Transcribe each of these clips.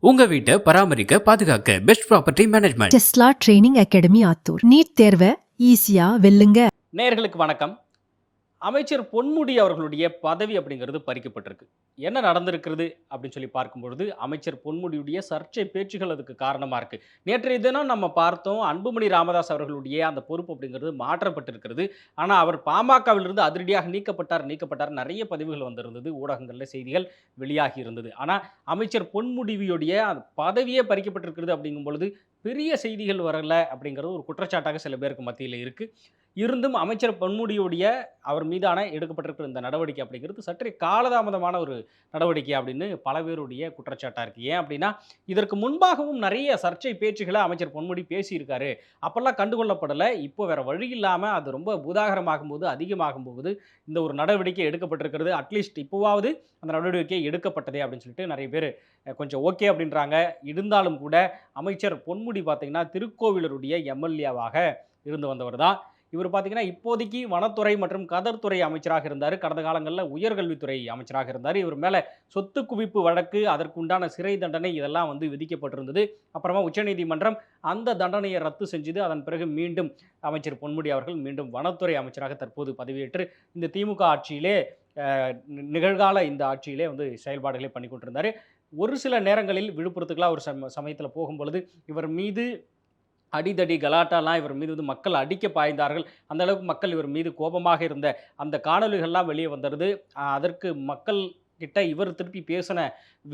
உங்க வீட்டை பராமரிக்க பாதுகாக்க best property management Tesla training academy Attur. NEET தேர்வை ஈஸியா வெல்லுங்க. நேயர்களுக்கு வணக்கம். அமைச்சர் பொன்முடி அவர்களுடைய பதவி அப்படிங்கிறது பறிக்கப்பட்டிருக்கு. என்ன நடந்திருக்கிறது அப்படின்னு சொல்லி பார்க்கும்பொழுது அமைச்சர் பொன்முடியுடைய சர்ச்சை பேச்சுகள் அதுக்கு காரணமாக இருக்குது நேற்றைய தினம் நம்ம பார்த்தோம் அன்புமணி ராமதாஸ் அவர்களுடைய அந்த பொறுப்பு அப்படிங்கிறது மாற்றப்பட்டிருக்கிறது. ஆனால் அவர் பாமகவிலிருந்து அதிரடியாக நீக்கப்பட்டார் நீக்கப்பட்டார் நிறைய பதிவுகள் வந்திருந்தது ஊடகங்களில் செய்திகள் வெளியாகி இருந்தது. ஆனால் அமைச்சர் பொன்முடிவியுடைய அந்த பதவியே பறிக்கப்பட்டிருக்கிறது அப்படிங்கும் பொழுது பெரிய செய்திகள் வரலை அப்படிங்கிறது ஒரு குற்றச்சாட்டாக சில பேருக்கு மத்தியில் இருக்குது இருந்தும் அமைச்சர் பொன்முடியுடைய அவர் மீதான எடுக்கப்பட்டிருக்கிற இந்த நடவடிக்கை அப்படிங்கிறது சற்றே காலதாமதமான ஒரு நடவடிக்கை அப்படின்னு பல பேருடைய குற்றச்சாட்டாக இருக்குது ஏன் அப்படின்னா இதற்கு முன்பாகவும் நிறைய சர்ச்சை பேச்சுகளை அமைச்சர் பொன்முடி பேசியிருக்காரு. அப்போல்லாம் கண்டுகொள்ளப்படலை. இப்போ வேறு வழி இல்லாமல் அது ரொம்ப பூதாகரமாகும் போது அதிகமாகும் போது இந்த ஒரு நடவடிக்கை எடுக்கப்பட்டிருக்கிறது. அட்லீஸ்ட் இப்போவாவது அந்த நடவடிக்கை எடுக்கப்பட்டதே அப்படின்னு சொல்லிட்டு நிறைய பேர் கொஞ்சம் ஓகே அப்படின்றாங்க. இருந்தாலும் கூட அமைச்சர் பொன்முடி பார்த்திங்கன்னா திருக்கோவிலருடைய எம்எல்ஏவாக இருந்து வந்தவர் தான் இவர் பார்த்தீங்கன்னா இப்போதைக்கு வனத்துறை மற்றும் கதர்துறை அமைச்சராக இருந்தார். கடந்த காலங்களில் உயர்கல்வித்துறை அமைச்சராக இருந்தார். இவர் மேலே சொத்து குவிப்பு வழக்கு அதற்குண்டான சிறை தண்டனை இதெல்லாம் வந்து விதிக்கப்பட்டிருந்தது. அப்புறமா உச்சநீதிமன்றம் அந்த தண்டனையை ரத்து செஞ்சது. அதன் பிறகு மீண்டும் அமைச்சர் பொன்முடி அவர்கள் மீண்டும் வனத்துறை அமைச்சராக தற்போது பதவியேற்று இந்த திமுக ஆட்சியிலே நிகழ்கால இந்த ஆட்சியிலே வந்து செயல்பாடுகளை பண்ணி கொண்டிருந்தார். ஒரு சில நேரங்களில் விழுப்புரத்துக்கெல்லாம் ஒரு சம சமயத்தில் போகும்பொழுது இவர் மீது அடிதடி கலாட்டாலாம் இவர் மீது வந்து மக்கள் அடிக்க பாய்ந்தார்கள். அந்த அளவுக்கு மக்கள் இவர் மீது கோபமாக இருந்த அந்த காணொளிகள்லாம் வெளியே வந்துடுது. அதற்கு மக்கள் கிட்ட இவர் திருப்பி பேசின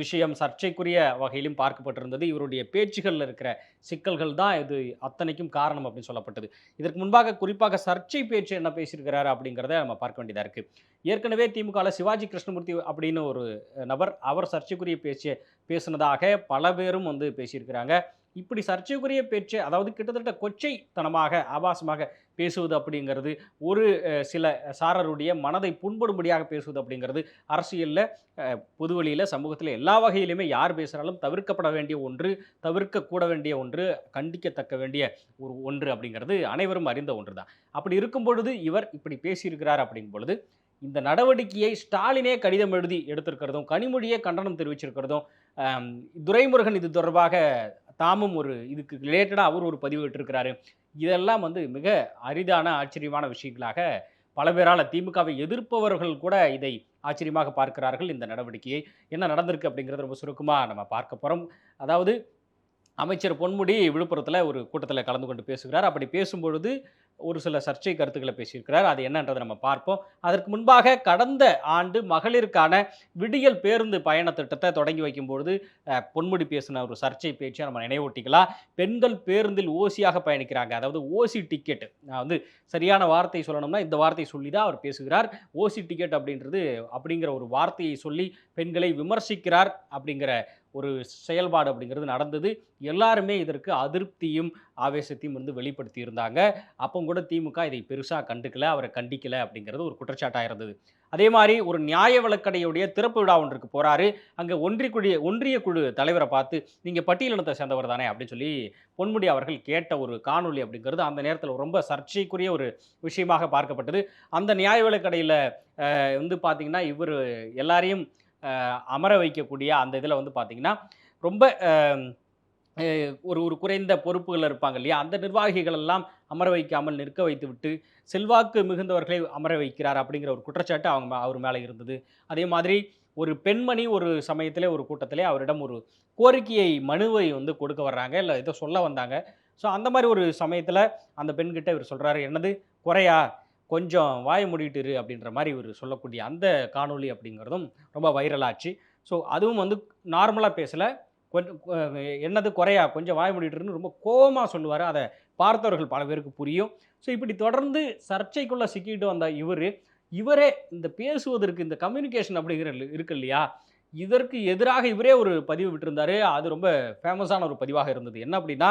விஷயம் சர்ச்சைக்குரிய வகையிலும் பார்க்கப்பட்டிருந்தது. இவருடைய பேச்சுகளில் இருக்கிற சிக்கல்கள் தான் இது அத்தனைக்கும் காரணம் அப்படின்னு சொல்லப்பட்டது. இதற்கு முன்பாக குறிப்பாக சர்ச்சை பேச்சு என்ன பேசியிருக்கிறாரு அப்படிங்கிறத நம்ம பார்க்க வேண்டியதாக இருக்குது ஏற்கனவே திமுகவில் சிவாஜி கிருஷ்ணமூர்த்தி அப்படின்னு ஒரு நபர் அவர் சர்ச்சைக்குரிய பேச்சு பேசினதாக பல பேரும் வந்து பேசியிருக்கிறாங்க. இப்படி சர்ச்சைக்குரிய பேச்சு அதாவது கிட்டத்தட்ட கொச்சைத்தனமாக ஆபாசமாக பேசுவது அப்படிங்கிறது ஒரு சில சாரருடைய மனதை புண்படும்படியாக பேசுவது அப்படிங்கிறது அரசியலில் பொதுவெளியில் சமூகத்தில் எல்லா வகையிலுமே யார் பேசுகிறாலும் தவிர்க்கப்பட வேண்டிய ஒன்று தவிர்க்கக்கூட வேண்டிய ஒன்று கண்டிக்கத்தக்க வேண்டிய ஒரு ஒன்று அப்படிங்கிறது அனைவரும் அறிந்த ஒன்று தான் அப்படி இருக்கும் பொழுது இவர் இப்படி பேசியிருக்கிறார் அப்படிங்கும் பொழுது இந்த நடவடிக்கையை ஸ்டாலினே கடிதம் எழுதி எடுத்திருக்கிறதும் கனிமொழியே கண்டனம் தெரிவிச்சிருக்கிறதும் துரைமுருகன் இது தொடர்பாக தாமும் ஒரு இதுக்கு ரிலேட்டடாக அவர் ஒரு பதிவு விட்டுருக்கிறாரு. இதெல்லாம் வந்து மிக அரிதான ஆச்சரியமான விஷயங்களாக பல பேரால் திமுகவை எதிர்ப்பவர்கள் கூட இதை ஆச்சரியமாக பார்க்கிறார்கள் இந்த நடவடிக்கையை. என்ன நடந்திருக்கு அப்படிங்கிறத ரொம்ப சுருக்கமாக நம்ம பார்க்க போகிறோம் அதாவது அமைச்சர் பொன்முடி விழுப்புரத்தில் ஒரு கூட்டத்தில் கலந்து கொண்டு பேசுகிறார். அப்படி பேசும்பொழுது ஒரு சில சர்ச்சை கருத்துக்களை பேசியிருக்கிறார். அது என்னன்றதை நம்ம பார்ப்போம். அதற்கு முன்பாக கடந்த ஆண்டு மகளிருக்கான விடியல் பேருந்து பயண திட்டத்தை தொடங்கி வைக்கும்பொழுது பொன்முடி பேசின ஒரு சர்ச்சை பேச்சை நம்ம நினைவூட்டிக்கலாம். பெண்கள் பேருந்தில் ஓசியாக பயணிக்கிறாங்க. அதாவது ஓசி டிக்கெட் நான் வந்து சரியான வார்த்தை சொல்லணும்னா இந்த வார்த்தை சொல்லி தான் அவர் பேசுகிறார். ஓசி டிக்கெட் அப்படின்றது அப்படிங்கிற ஒரு வார்த்தையை சொல்லி பெண்களை விமர்சிக்கிறார் அப்படிங்கிற ஒரு செயல்பாடு அப்படிங்கிறது நடந்தது. எல்லாருமே இதற்கு அதிருப்தியும் ஆவேசத்தையும் வந்து வெளிப்படுத்தி இருந்தாங்க அப்போ கூட திமுக இதை பெருசாக கண்டுக்கல அவரை கண்டிக்கல அப்படிங்கிறது ஒரு குற்றச்சாட்டாக இருந்தது. அதே மாதிரி ஒரு நியாய விளக்கடையுடைய திறப்பு விழா ஒன்றுக்கு போகிறாரு அங்கே ஒன்றிய குழு ஒன்றிய குழு தலைவரை பார்த்து நீங்கள் பட்டியலினத்தை சேர்ந்தவர் தானே? அப்படின்னு சொல்லி பொன்முடி அவர்கள் கேட்ட ஒரு காணொளி அப்படிங்கிறது அந்த நேரத்தில் ரொம்ப சர்ச்சைக்குரிய ஒரு விஷயமாக பார்க்கப்பட்டது. அந்த நியாய விளக்கடையில் வந்து பார்த்தீங்கன்னா இவர் எல்லாரையும் அமர வைக்கக்கூடிய அந்த இதில் வந்து பார்த்திங்கன்னா ரொம்ப ஒரு ஒரு குறைந்த பொறுப்புகள் இருப்பாங்க இல்லையா? அந்த நிர்வாகிகள் எல்லாம் அமர வைக்காமல் நிற்க வைத்துவிட்டு செல்வாக்கு மிகுந்தவர்களை அமர வைக்கிறார் அப்படிங்கிற ஒரு குற்றச்சாட்டு அவங்க அவர் மேலே இருந்தது. அதே மாதிரி ஒரு பெண்மணி ஒரு சமயத்திலே ஒரு கூட்டத்திலே அவரிடம் ஒரு கோரிக்கையை மனுவை வந்து கொடுக்க வர்றாங்க. இல்லை ஏதோ சொல்ல வந்தாங்க. ஸோ அந்த மாதிரி ஒரு சமயத்தில் அந்த பெண்கிட்ட இவர் சொல்கிறாரு என்னது? குறையா? கொஞ்சம் வாய மூடிட்டு இரு அப்படின்ற மாதிரி இவர் சொல்லக்கூடிய அந்த காணொளி அப்படிங்கிறதும் ரொம்ப வைரலாச்சு ஸோ அதுவும் வந்து நார்மலாக பேசலை. கொஞ்சம் என்னது குறையா? கொஞ்சம் வாய் மூடிட்டுருன்னு ரொம்ப கோபமாக சொல்லுவார். அதை பார்த்தவர்கள் பல பேருக்கு புரியும். ஸோ இப்படி தொடர்ந்து சர்ச்சைக்குள்ளே சிக்கிட்டு வந்த இவர் இவரே இந்த பேசுவதற்கு இந்த கம்யூனிகேஷன் அப்படிங்கிற இருக்கு இல்லையா? இதற்கு எதிராக இவரே ஒரு பதிவு விட்டுருந்தாரு. அது ரொம்ப ஃபேமஸான ஒரு பதிவாக இருந்தது. என்ன அப்படின்னா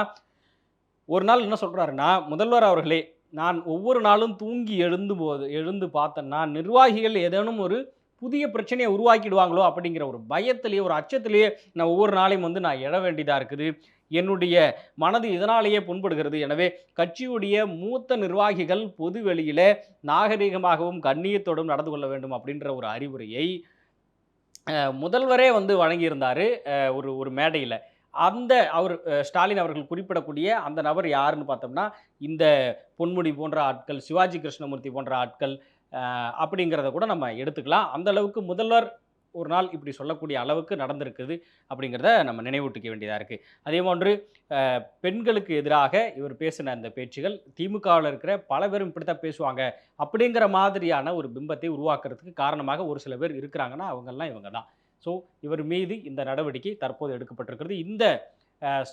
ஒரு நாள் என்ன சொல்கிறாருன்னா முதல்வர் அவர்களே நான் ஒவ்வொரு நாளும் தூங்கி எழுந்து போது எழுந்து பார்த்தேன்னா நிர்வாகிகள் ஏதேனும் ஒரு புதிய பிரச்சனையை உருவாக்கிடுவாங்களோ அப்படிங்கிற ஒரு பயத்திலேயே ஒரு அச்சத்திலேயே நான் ஒவ்வொரு நாளையும் வந்து நான் எழ வேண்டியதாக இருக்குது. என்னுடைய மனது இதனாலேயே புண்படுகிறது. எனவே கட்சியுடைய மூத்த நிர்வாகிகள் பொது வெளியில் நாகரிகமாகவும் கண்ணியத்தோடும் நடந்து கொள்ள வேண்டும் அப்படின்ற ஒரு அறிவுரையை முதல்வரே வந்து வழங்கியிருந்தார் ஒரு ஒரு மேடையில். அந்த அவர் ஸ்டாலின் அவர்கள் குறிப்பிடக்கூடிய அந்த நபர் யாருன்னு பார்த்தோம்னா இந்த பொன்முடி போன்ற ஆட்கள் சிவாஜி கிருஷ்ணமூர்த்தி போன்ற ஆட்கள் அப்படிங்கிறத கூட நம்ம எடுத்துக்கலாம். அந்த அளவுக்கு முதல்வர் ஒரு நாள் இப்படி சொல்லக்கூடிய அளவுக்கு நடந்திருக்குது அப்படிங்கிறத நம்ம நினைவூட்டிக்க வேண்டியதாக இருக்குது அதே போன்று பெண்களுக்கு எதிராக இவர் பேசின அந்த பேச்சுகள் திமுகவில் இருக்கிற பல பேரும் இப்படி தான் பேசுவாங்க அப்படிங்கிற மாதிரியான ஒரு பிம்பத்தை உருவாக்குறதுக்கு காரணமாக ஒரு சில பேர் இருக்கிறாங்கன்னா அவங்கெல்லாம் இவங்க தான். ஸோ இவர் மீது இந்த நடவடிக்கை தற்போது எடுக்கப்பட்டிருக்கிறது. இந்த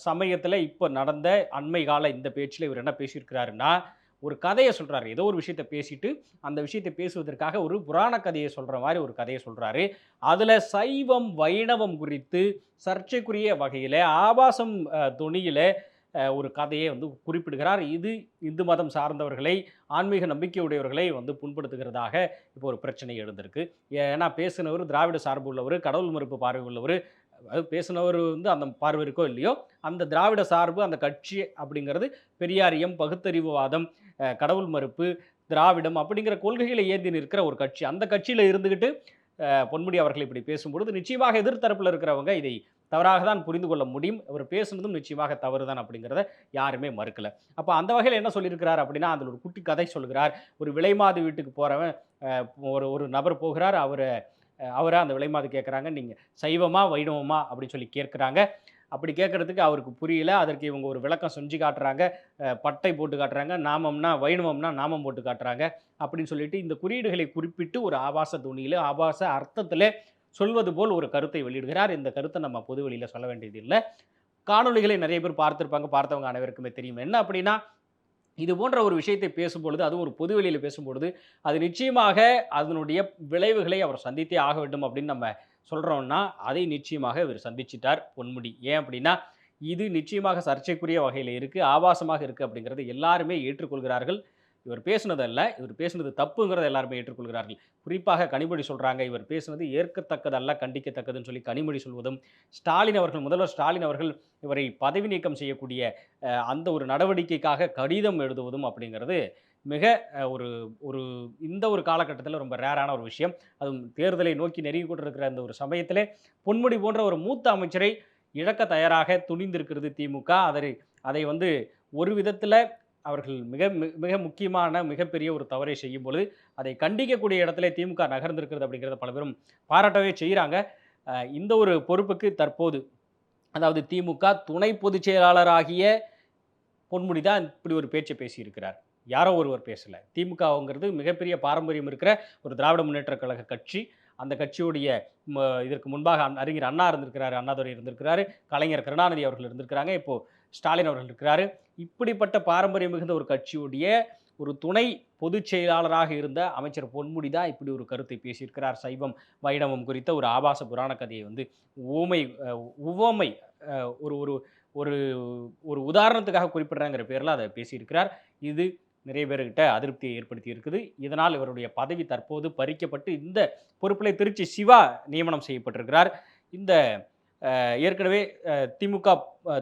சமயத்தில் இப்போ நடந்த அண்மை கால இந்த பேச்சில் இவர் என்ன பேசியிருக்கிறாருன்னா ஒரு கதையை சொல்கிறாரு ஏதோ ஒரு விஷயத்தை பேசிட்டு அந்த விஷயத்தை பேசுவதற்காக ஒரு புராண கதையை சொல்கிற மாதிரி ஒரு கதையை சொல்கிறாரு அதில் சைவம் வைணவம் குறித்து சர்ச்சைக்குரிய வகையில் ஆபாசம் துணியில் ஒரு கதையை வந்து குறிப்பிடுகிறார். இது இந்து மதம் சார்ந்தவர்களை ஆன்மீக நம்பிக்கையுடையவர்களை வந்து புண்படுத்துகிறதாக இப்போ ஒரு பிரச்சனை எழுந்திருக்கு. ஏன்னா பேசினவர் திராவிட சார்பு உள்ளவர் கடவுள் மறுப்பு பார்வை உள்ளவர் பேசினவர் வந்து அந்த பார்வை இருக்கோ இல்லையோ அந்த திராவிட சார்பு அந்த கட்சி அப்படிங்கிறது பெரியாரியம் பகுத்தறிவுவாதம் கடவுள் மறுப்பு திராவிடம் அப்படிங்கிற கொள்கைகளை ஏந்தி நிற்கிற ஒரு கட்சி. அந்த கட்சியில் இருந்துக்கிட்டு பொன்முடி அவர்கள் இப்படி பேசும்பொழுது நிச்சயமாக எதிர்த்தரப்பில் இருக்கிறவங்க இதை தவறாக தான் புரிந்து கொள்ள முடியும். அவர் பேசுனதும் நிச்சயமாக தவறு தான் அப்படிங்கிறத யாருமே மறுக்கல. அப்போ அந்த வகையில் என்ன சொல்லியிருக்கிறார் அப்படின்னா அதில் ஒரு குட்டி கதை சொல்கிறார். ஒரு விலைமாது வீட்டுக்கு போகிறவன் ஒரு ஒரு நபர் போகிறார். அவரை அவரை அந்த விலைமாது கேட்குறாங்க நீங்கள் சைவமா வைணவமா அப்படின்னு சொல்லி கேட்குறாங்க அப்படி கேட்குறதுக்கு அவருக்கு புரியல. அதற்கு இவங்க ஒரு விளக்கம் செஞ்சு காட்டுறாங்க. பட்டை போட்டு காட்டுறாங்க. நாமம்னா வைணவம்னா நாமம் போட்டு காட்டுறாங்க. அப்படின்னு சொல்லிட்டு இந்த குறியீடுகளை குறிப்பிட்டு ஒரு ஆபாச துணியில் ஆபாச அர்த்தத்தில் சொல்வது போல் ஒரு கருத்தை வெளியிடுகிறார். இந்த கருத்தை நம்ம பொது வெளியில் சொல்ல வேண்டியது இல்லை காணொளிகளை நிறைய பேர் பார்த்துருப்பாங்க. பார்த்தவங்க அனைவருக்குமே தெரியும். என்ன அப்படின்னா இது போன்ற ஒரு விஷயத்தை பேசும்பொழுது அதுவும் ஒரு பொதுவெளியில் பேசும்பொழுது அது நிச்சயமாக அதனுடைய விளைவுகளை அவர் சந்தித்தே ஆக வேண்டும் அப்படின்னு நம்ம சொல்கிறோன்னா அதை நிச்சயமாக இவர் சந்திச்சிட்டார் பொன்முடி. ஏன் அப்படின்னா இது நிச்சயமாக சர்ச்சைக்குரிய வகையில் இருக்குது ஆபாசமாக இருக்குது அப்படிங்கிறது எல்லாருமே ஏற்றுக்கொள்கிறார்கள். இவர் பேசுனதல்ல இவர் பேசுனது தப்புங்கிறத எல்லாருமே ஏற்றுக்கொள்கிறார்கள். குறிப்பாக கனிமொழி சொல்கிறாங்க இவர் பேசுனது ஏற்கத்தக்கதல்ல கண்டிக்கத்தக்கதுன்னு சொல்லி கனிமொழி சொல்வதும் ஸ்டாலின் அவர்கள் முதல்வர் ஸ்டாலின் அவர்கள் இவரை பதவி நீக்கம் செய்யக்கூடிய அந்த ஒரு நடவடிக்கைக்காக கடிதம் எழுதுவதும் அப்படிங்கிறது மிக ஒரு ஒரு இந்த ஒரு காலகட்டத்தில் ரொம்ப ரேரான ஒரு விஷயம். அதுவும் தேர்தலை நோக்கி நெருங்கி கொண்டிருக்கிற அந்த ஒரு சமயத்திலே பொன்முடி போன்ற ஒரு மூத்த அமைச்சரை இழக்க தயாராக துணிந்திருக்கிறது திமுக. அதை அதை வந்து ஒரு விதத்தில் அவர்கள் மிக மிக முக்கியமான மிகப்பெரிய ஒரு தவறை செய்யும் பொழுது அதை கண்டிக்கக்கூடிய இடத்துல திமுக நகர்ந்திருக்கிறது அப்படிங்கிறத பல பேரும் பாராட்டவே செய்கிறாங்க இந்த ஒரு பொறுப்புக்கு தற்போது அதாவது திமுக துணை பொதுச் செயலாளராகிய பொன்முடி தான் இப்படி ஒரு பேச்சை பேசியிருக்கிறார். யாரோ ஒருவர் பேசலை. திமுகங்கிறது மிகப்பெரிய பாரம்பரியம் இருக்கிற ஒரு திராவிட முன்னேற்ற கழக கட்சி. அந்த கட்சியுடைய இதற்கு முன்பாக அறிஞர் அண்ணா இருந்திருக்கிறாரு அண்ணாதுரை இருந்திருக்கிறாரு கலைஞர் கருணாநிதி அவர்கள் இருந்திருக்கிறாங்க இப்போது ஸ்டாலின் அவர்கள் இருக்கிறாரு. இப்படிப்பட்ட பாரம்பரியம் மிகுந்த ஒரு கட்சியுடைய ஒரு துணை பொதுச் செயலாளராக இருந்த அமைச்சர் பொன்முடி தான் இப்படி ஒரு கருத்தை பேசியிருக்கிறார். சைவம் வைணவம் குறித்த ஒரு ஆபாச புராண கதையை வந்து ஊமை உவமை ஒரு ஒரு ஒரு ஒரு உதாரணத்துக்காக குறிப்பிடுறாங்கிற பேரில் அதை பேசியிருக்கிறார். இது நிறைய பேர்கிட்ட அதிருப்தியை ஏற்படுத்தி இருக்குது. இதனால் இவருடைய பதவி தற்போது பறிக்கப்பட்டு இந்த பொறுப்பில் திருச்சி சிவா நியமனம் செய்யப்பட்டிருக்கிறார். இந்த ஏற்கனவே திமுக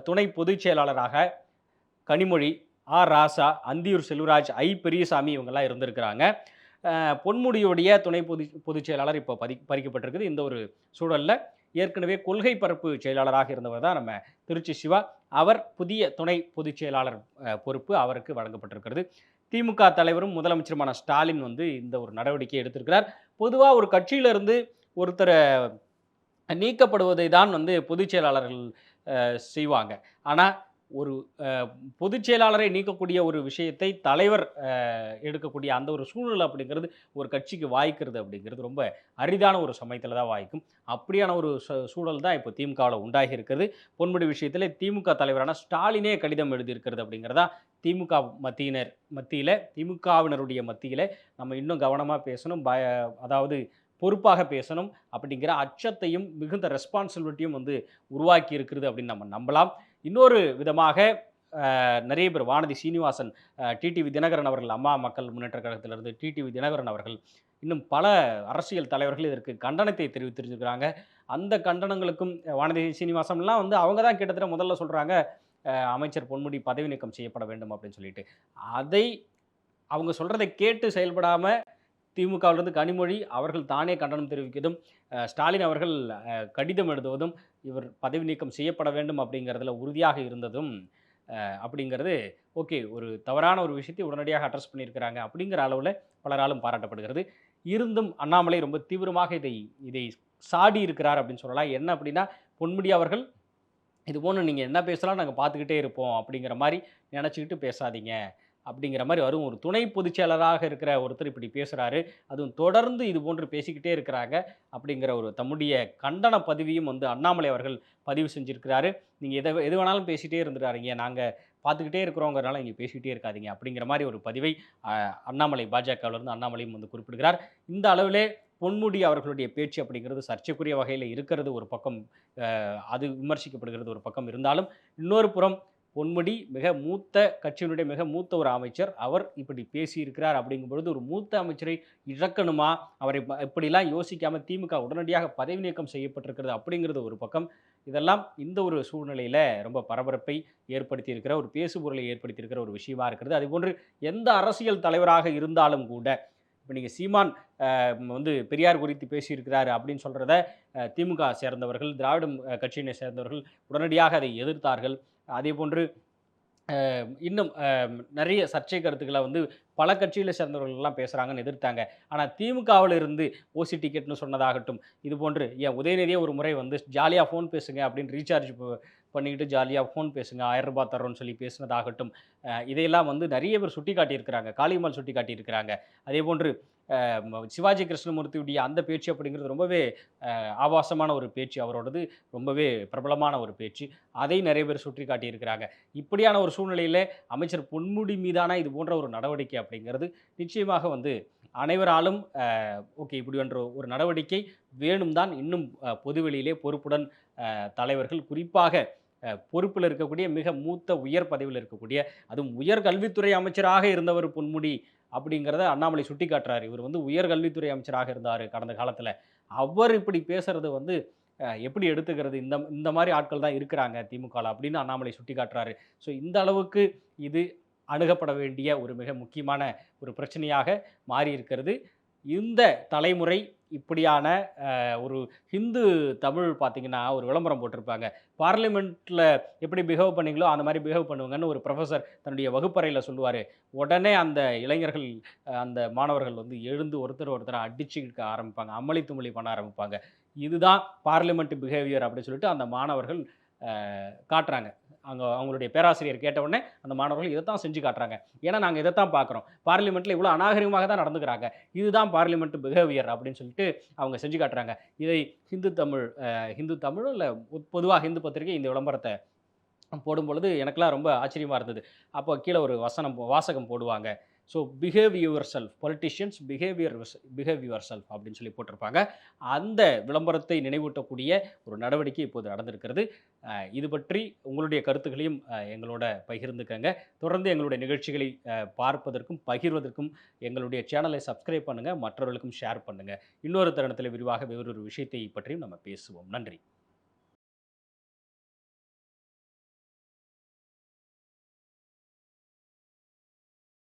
துணை பொதுச் செயலாளராக கனிமொழி ஆர் ராசா அந்தியூர் செல்வராஜ் ஐ பெரியசாமி இவங்கெல்லாம் இருந்திருக்கிறாங்க. பொன்முடியுடைய துணை பொது பொதுச் செயலாளர் இப்போ பதி பறிக்கப்பட்டிருக்குது. இந்த ஒரு சூழலில் ஏற்கனவே கொள்கை பரப்பு செயலாளராக இருந்தவர் தான் நம்ம திருச்சி சிவா. அவர் புதிய துணை பொதுச் செயலாளர் பொறுப்பு அவருக்கு வழங்கப்பட்டிருக்கிறது. திமுக தலைவரும் முதலமைச்சருமான ஸ்டாலின் வந்து இந்த ஒரு நடவடிக்கையை எடுத்திருக்கிறார். பொதுவாக ஒரு கட்சியிலிருந்து ஒருத்தரை நீக்கப்படுவதை தான் வந்து பொதுச் செயலாளர்கள் செய்வாங்க. ஆனால் ஒரு பொதுச் செயலாளரை நீக்கக்கூடிய ஒரு விஷயத்தை தலைவர் எடுக்கக்கூடிய அந்த ஒரு சூழல் அப்படிங்கிறது ஒரு கட்சிக்கு வாய்க்கிறது அப்படிங்கிறது ரொம்ப அரிதான ஒரு சமயத்தில் தான் வாய்க்கும். அப்படியான ஒரு சூழல் தான் இப்போ திமுகவில் உண்டாகி இருக்கிறது பொன்முடி விஷயத்தில் திமுக தலைவரான ஸ்டாலினே கடிதம் எழுதியிருக்கிறது அப்படிங்கிறதா திமுக மத்தியினர் மத்தியில் திமுகவினருடைய மத்தியில் நம்ம இன்னும் கவனமாக பேசணும் பய அதாவது பொறுப்பாக பேசணும் அப்படிங்கிற அச்சத்தையும் மிகுந்த ரெஸ்பான்சிபிலிட்டியும் வந்து உருவாக்கி இருக்கிறது அப்படின்னு நம்ம நம்பலாம். இன்னொரு விதமாக நிறைய பேர் வானதி சீனிவாசன் டிடிவி தினகரன் அவர்கள் அம்மா மக்கள் முன்னேற்ற கழகத்திலிருந்து டிடிவி தினகரன் அவர்கள் இன்னும் பல அரசியல் தலைவர்கள் இதற்கு கண்டனத்தை தெரிவித்திருக்கிறாங்க. அந்த கண்டனங்களுக்கும் வானதி சீனிவாசன்லாம் வந்து அவங்க தான் கிட்டத்தட்ட முதல்ல சொல்கிறாங்க அமைச்சர் பொன்முடி பதவி நீக்கம் செய்யப்பட வேண்டும் அப்படின்னு சொல்லிட்டு. அதை அவங்க சொல்கிறதை கேட்டு செயல்படாமல் திமுகவிலிருந்து கனிமொழி அவர்கள் தானே கண்டனம் தெரிவிக்கிறதும் ஸ்டாலின் அவர்கள் கடிதம் எழுதுவதும் இவர் பதவி நீக்கம் செய்யப்பட வேண்டும் அப்படிங்கிறதுல உறுதியாக இருந்ததும் அப்படிங்கிறது ஓகே ஒரு தவறான ஒரு விஷயத்தை உடனடியாக அட்ரஸ் பண்ணியிருக்கிறாங்க அப்படிங்கிற அளவில் பலராலும் பாராட்டப்படுகிறது. இருந்தும் அண்ணாமலை ரொம்ப தீவிரமாக இதை இதை சாடி இருக்கிறார் அப்படின்னு சொல்லலாம். என்ன அப்படின்னா பொன்முடி அவர்கள் இது போன்று நீங்கள் என்ன பேசலாம் நாங்கள் பார்த்துக்கிட்டே இருப்போம் அப்படிங்கிற மாதிரி நினச்சிக்கிட்டு பேசாதீங்க. அப்படிங்கிற மாதிரி வரும் ஒரு துணை பொதுச்செயலராக இருக்கிற ஒருத்தர் இப்படி பேசுகிறாரு அதுவும் தொடர்ந்து இது போன்று பேசிக்கிட்டே இருக்கிறாங்க அப்படிங்கிற ஒரு தம்முடைய கண்டன பதிவையும் வந்து அண்ணாமலை அவர்கள் பதிவு செஞ்சுருக்கிறாரு. நீங்கள் எதை எது வேணாலும் பேசிகிட்டே இருந்துடாதீங்க. நாங்கள் பார்த்துக்கிட்டே இருக்கிறோங்கிறனால இங்கே பேசிக்கிட்டே இருக்காதீங்க அப்படிங்கிற மாதிரி ஒரு பதிவை அண்ணாமலை பாஜகவிலிருந்து அண்ணாமலையும் வந்து குறிப்பிடுகிறார். இந்த அளவிலே பொன்முடி அவர்களுடைய பேச்சு அப்படிங்கிறது சர்ச்சைக்குரிய வகையில் இருக்கிறது ஒரு பக்கம் அது விமர்சிக்கப்படுகிறது ஒரு பக்கம் இருந்தாலும் இன்னொரு புறம் பொன்முடி மிக மூத்த கட்சியினுடைய மிக மூத்த ஒரு அமைச்சர். அவர் இப்படி பேசியிருக்கிறார் அப்படிங்கும் பொழுது ஒரு மூத்த அமைச்சரை இழக்கணுமா? அவரை இப்படிலாம் யோசிக்காமல் திமுக உடனடியாக பதவி நீக்கம் செய்யப்பட்டிருக்கிறது அப்படிங்கிறது ஒரு பக்கம். இதெல்லாம் இந்த ஒரு சூழ்நிலையில் ரொம்ப பரபரப்பை ஏற்படுத்தியிருக்கிற ஒரு பேசுபொருளை ஏற்படுத்தியிருக்கிற ஒரு விஷயமா இருக்கிறது. அதுபோன்று எந்த அரசியல் தலைவராக இருந்தாலும் கூட இப்போ நீங்கள் சீமான் வந்து பெரியார் குறித்து பேசியிருக்கிறாரு அப்படின்னு சொல்கிறத திமுக சேர்ந்தவர்கள் திராவிட கட்சியினை சேர்ந்தவர்கள் உடனடியாக அதை எதிர்த்தார்கள். அதே போன்று இன்னும் நிறைய சர்ச்சை கருத்துக்களை வந்து பல கட்சியில் சேர்ந்தவர்கள்லாம் பேசுகிறாங்கன்னு எதிர்த்தாங்க. ஆனால் திமுகவில் இருந்து ஓசி டிக்கெட்னு சொன்னதாகட்டும் இது போன்று ஏன் உதயநிதியே ஒரு முறை வந்து ஜாலியாக ஃபோன் பேசுங்க அப்படின்னு ரீசார்ஜ் பண்ணிக்கிட்டு ஜாலியாக ஃபோன் பேசுங்க ஆயிரம் ரூபாய் தரோன்னு சொல்லி பேசுனதாகட்டும் இதையெல்லாம் வந்து நிறைய பேர் சுட்டி காட்டியிருக்கிறாங்க காளியம்மாள் சுட்டி காட்டியிருக்கிறாங்க அதே போன்று சிவாஜி கிருஷ்ணமூர்த்தியுடைய அந்த பேச்சு அப்படிங்கிறது ரொம்பவே ஆபாசமான ஒரு பேச்சு அவரோடது ரொம்பவே பிரபலமான ஒரு பேச்சு. அதை நிறைய பேர் சுற்றி காட்டியிருக்கிறாங்க இப்படியான ஒரு சூழ்நிலையில் அமைச்சர் பொன்முடி மீதான இது போன்ற ஒரு நடவடிக்கை அப்படிங்கிறது நிச்சயமாக வந்து அனைவராலும் ஓகே இப்படி என்ற ஒரு நடவடிக்கை வேணும் தான். இன்னும் பொதுவெளியிலே பொறுப்புடன் தலைவர்கள் குறிப்பாக பொறுப்பில் இருக்கக்கூடிய மிக மூத்த உயர் பதவியில் இருக்கக்கூடிய அதுவும் உயர் கல்வித்துறை அமைச்சராக இருந்தவர் பொன்முடி அப்படிங்கிறத அண்ணாமலை சுட்டி காட்டுறாரு இவர் வந்து உயர்கல்வித்துறை அமைச்சராக இருந்தார் கடந்த காலத்தில். அவர் இப்படி பேசுறது வந்து எப்படி எடுத்துக்கிறது? இந்த இந்த மாதிரி ஆட்கள் தான் இருக்கிறாங்க திமுகவில் அப்படின்னு அண்ணாமலை சுட்டி காட்டுறாரு ஸோ இந்த அளவுக்கு இது அணுகப்பட வேண்டிய ஒரு மிக முக்கியமான ஒரு பிரச்சனையாக மாறி இருக்கிறது இந்த தலைமுறை இப்படியான ஒரு ஹிந்து தமிழ் பார்த்திங்கன்னா ஒரு விளம்பரம் போட்டிருப்பாங்க. பார்லிமெண்ட்டில் எப்படி பிஹேவ் பண்ணீங்களோ அந்த மாதிரி பிஹேவ் பண்ணுவாங்கன்னு ஒரு ப்ரொஃபஸர் தன்னுடைய வகுப்பறையில் சொல்லுவார். உடனே அந்த இளைஞர்கள் அந்த மாணவர்கள் வந்து எழுந்து ஒருத்தர் ஒருத்தர் அடிச்சுக்க ஆரம்பிப்பாங்க. அமளி துமளி பண்ண ஆரம்பிப்பாங்க. இதுதான் பார்லிமெண்ட் பிஹேவியர் அப்படின்னு சொல்லிட்டு அந்த மாணவர்கள் காட்டுறாங்க. அங்கே அவங்களுடைய பேராசிரியர் கேட்ட உடனே அந்த மாணவர்கள் இதை தான் செஞ்சு காட்டுறாங்க. ஏன்னா நாங்கள் இதை தான் பார்க்குறோம் பார்லிமெண்ட்டில் இவ்வளோ அநாகரிகமாக தான் நடந்துக்கிறாங்க. இதுதான் பார்லிமெண்ட் பிஹேவியர் அப்படின்னு சொல்லிட்டு அவங்க செஞ்சு காட்டுறாங்க. இதை ஹிந்து தமிழ் ஹிந்து தமிழ் இல்லை பொதுவாக ஹிந்து பத்திரிகை இந்த விளம்பரத்தை போடும்பொழுது எனக்கெல்லாம் ரொம்ப ஆச்சரியமாக இருந்தது. அப்போ கீழே ஒரு வசனம் வாசகம் போடுவாங்க. So behave yourself politicians behaviour behave yourself அப்படின்னு சொல்லி போட்டிருப்பாங்க. அந்த விளம்பரத்தை நினைவூட்டக்கூடிய ஒரு நடவடிக்கை இப்போது நடந்திருக்கிறது. இது பற்றி உங்களுடைய கருத்துக்களையும் எங்களோட பகிர்ந்துக்கங்க. தொடர்ந்து எங்களுடைய நிகழ்ச்சிகளை பார்ப்பதற்கும் பகிர்வதற்கும் எங்களுடைய சேனலை சப்ஸ்கிரைப் பண்ணுங்கள் மற்றவர்களுக்கும் ஷேர் பண்ணுங்கள் இன்னொரு தருணத்தில் விரிவாக வேறொரு விஷயத்தை பற்றியும் நம்ம பேசுவோம். நன்றி.